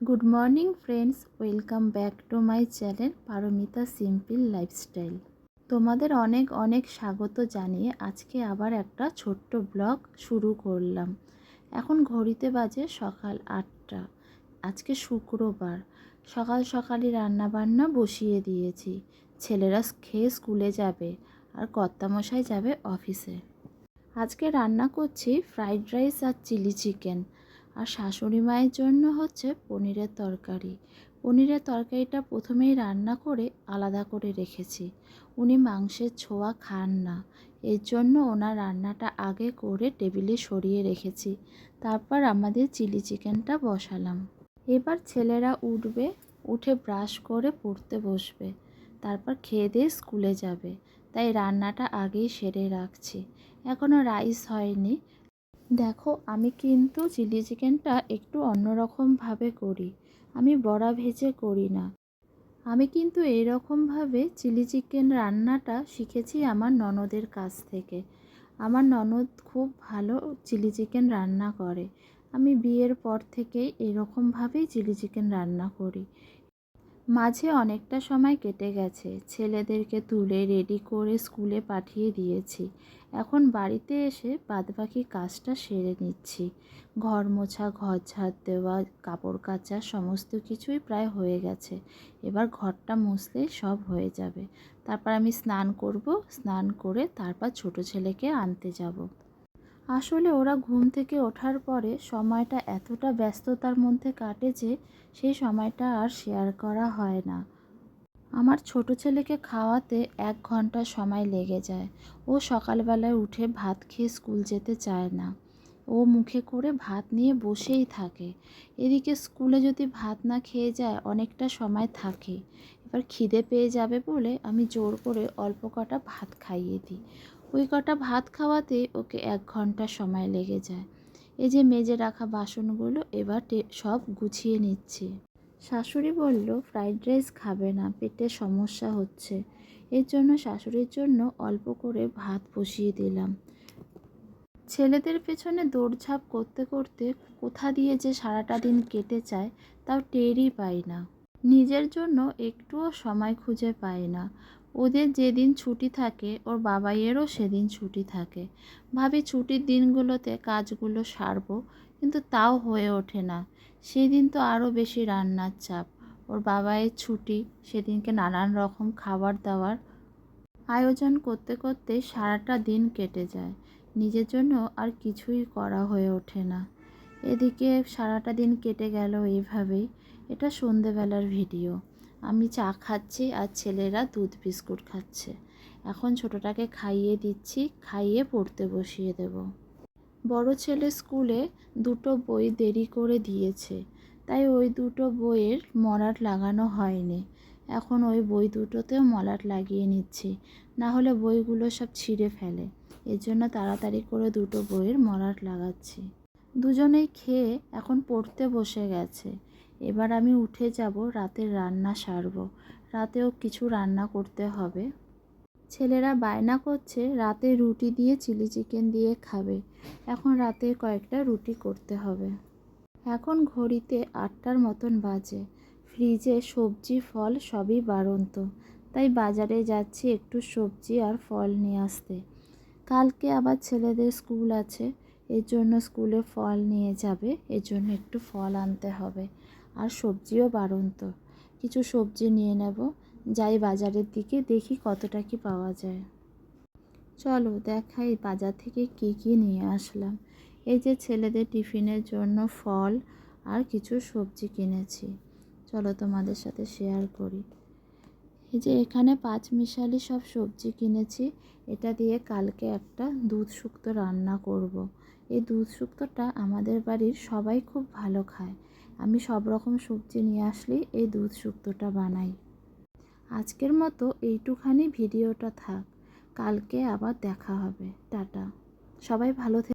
Good morning friends welcome back to my channel Paromita simple lifestyle তোমাদের অনেক অনেক স্বাগত জানিয়ে আজকে আবার একটা ছোট্ট ব্লগ শুরু করলাম। এখন ঘড়িতে বাজে সকাল আটটা। আজকে শুক্রবার। সকাল সকালই রান্নাবান্না বসিয়ে দিয়েছি। ছেলেরা খেয়ে স্কুলে যাবে আর কর্তামশাই যাবে অফিসে। আজকে রান্না করছি ফ্রাইড রাইস আর চিলি চিকেন। আর শাশুড়ি মায়ের জন্য হচ্ছে পনিরের তরকারি। পনিরের তরকারিটা প্রথমেই রান্না করে আলাদা করে রেখেছি। উনি মাংসের ছোঁয়া খান না। এর জন্য ওনার রান্নাটা আগে করে টেবিলে সরিয়ে রেখেছি। তারপর আমাদের চিলি চিকেনটা বসালাম। এবার ছেলেরা উঠবে, উঠে ব্রাশ করে পড়তে বসবে। তারপর খেয়ে দিয়ে স্কুলে যাবে। তাই রান্নাটা আগেই সেরে রাখছি। এখনও রাইস হয়নি। দেখো, আমি কিন্তু চিলি চিকেনটা একটু অন্যরকমভাবে করি। আমি বড়া ভেজে করি না। আমি কিন্তু এইরকমভাবে চিলি চিকেন রান্নাটা শিখেছি আমার ননদের কাছ থেকে। আমার ননদ খুব ভালো চিলি চিকেন রান্না করে। আমি বিয়ের পর থেকেই এরকমভাবেই চিলি চিকেন রান্না করি। মাঝে অনেকটা সময় কেটে গেছে। ছেলেদেরকে তুলে রেডি করে স্কুলে পাঠিয়ে দিয়েছি। এখন বাড়িতে এসে বাদবাকি কাজটা সেরে নিচ্ছি। ঘর মোছা, ঘর ঝাড় দেওয়া, কাপড় কাচা সমস্ত কিছুই প্রায় হয়ে গেছে। এবার ঘরটা মুছলেই সব হয়ে যাবে। তারপর আমি স্নান করব। স্নান করে তারপর ছোট ছেলেকে আনতে যাব। আসলে ওরা ঘুম থেকে ওঠার পরে সময়টা এতটা ব্যস্ততার মধ্যে কাটে যে সেই সময়টা আর শেয়ার করা হয় না। আমার ছোট ছেলেকে খাওয়াতে এক ঘণ্টা সময় লেগে যায়। ও সকালবেলায় উঠে ভাত খেয়ে স্কুল যেতে চায় না। ও মুখে করে ভাত নিয়ে বসেই থাকে। এদিকে স্কুলে যদি ভাত না খেয়ে যায়, অনেকটা সময় থাকে। এবার খিদে পেয়ে যাবে বলে আমি জোর করে অল্প কটা ভাত খাইয়ে দিই। ওই কটা ভাত খাওয়াতে ওকে এক ঘণ্টা সময় লেগে যায়। এই যে মেজে রাখা বাসনগুলো এবার সব গুছিয়ে নিচ্ছি। শাশুড়ি বলল, ফ্রাইড রাইস খাবে না, পেটে সমস্যা হচ্ছে। এর জন্য শাশুড়ির জন্য অল্প করে ভাত বসিয়ে দিলাম। ছেলেদের পেছনে দৌড়ঝাঁপ করতে করতে কোথা দিয়ে যে সারাটা দিন কেটে যায়, তাও টেরই পাই না। নিজের জন্য একটুও সময় খুঁজে পাই না। ওদের যেদিন ছুটি থাকে, ওর বাবাইয়েরও সেদিন ছুটি থাকে। ভাবি ছুটির দিনগুলোতে কাজগুলো সারবো, কিন্তু তাও হয়ে ওঠে না। সেদিন তো আরও বেশি রান্নার চাপ। ওর বাবাইয়ের ছুটি, সেদিনকে নানান রকম খাবার দাবার আয়োজন করতে করতে সারাটা দিন কেটে যায়। নিজের জন্য আর কিছুই করা হয়ে ওঠে না। এদিকে সারাটা দিন কেটে গেল এইভাবেই। এটা সন্ধেবেলার ভিডিও। আমি চা খাচ্ছি আর ছেলেরা দুধ বিস্কুট খাচ্ছে। এখন ছোটোটাকে খাইয়ে দিচ্ছি, খাইয়ে পড়তে বসিয়ে দেব। বড় ছেলে স্কুলে দুটো বই দেরি করে দিয়েছে, তাই ওই দুটো বইয়ের মলাট লাগানো হয়নি। এখন ওই বই দুটোতেও মলাট লাগিয়ে নিচ্ছি, না হলে বইগুলো সব ছিঁড়ে ফেলে। এর জন্য তাড়াতাড়ি করে দুটো বইয়ের মলাট লাগাচ্ছি। দুজনেই খেয়ে এখন পড়তে বসে গেছে। এবার আমি উঠে যাব রাতের রান্না সারব। রাতেও কিছু রান্না করতে হবে। ছেলেরা বায়না করছে, রাতে রুটি দিয়ে চিলি চিকেন দিয়ে খাবে। এখন রাতে কয়েকটা রুটি করতে হবে। এখন ঘড়িতে আটটার মতন বাজে। ফ্রিজে সবজি, ফল সবই বাড়ন্ত। তাই বাজারে যাচ্ছি একটু সবজি আর ফল নিয়ে আসতে। কালকে আবার ছেলেদের স্কুল আছে, এর জন্য স্কুলে ফল নিয়ে যাবে, এর জন্য একটু ফল আনতে হবে। আর সবজিও বাড়ন্ত। কিছু সবজি নিয়ে নেব, যাই বাজারের দিকে দেখি কতটা কি পাওয়া যায়। চলো দেখাই বাজার থেকে কি কি নিয়ে আসলাম। এই যে ছেলেদের টিফিনের জন্য ফল আর কিছু সবজি কিনেছি। চলো তোমাদের সাথে শেয়ার করি। এই যে এখানে পাঁচ মিশালি সব সবজি কিনেছি। এটা দিয়ে কালকে একটা দুধ শুক্তো রান্না করব। এই দুধ শুক্তোটা আমাদের বাড়ির সবাই খুব ভালো খায়। আমি সব রকম সবজি নিয়ে আসলেই এই দুধ শুক্তটা বানাই। আজকের মতো এইটুখানি ভিডিওটা থাক। কালকে আবার দেখা হবে। টাটা। সবাই ভালো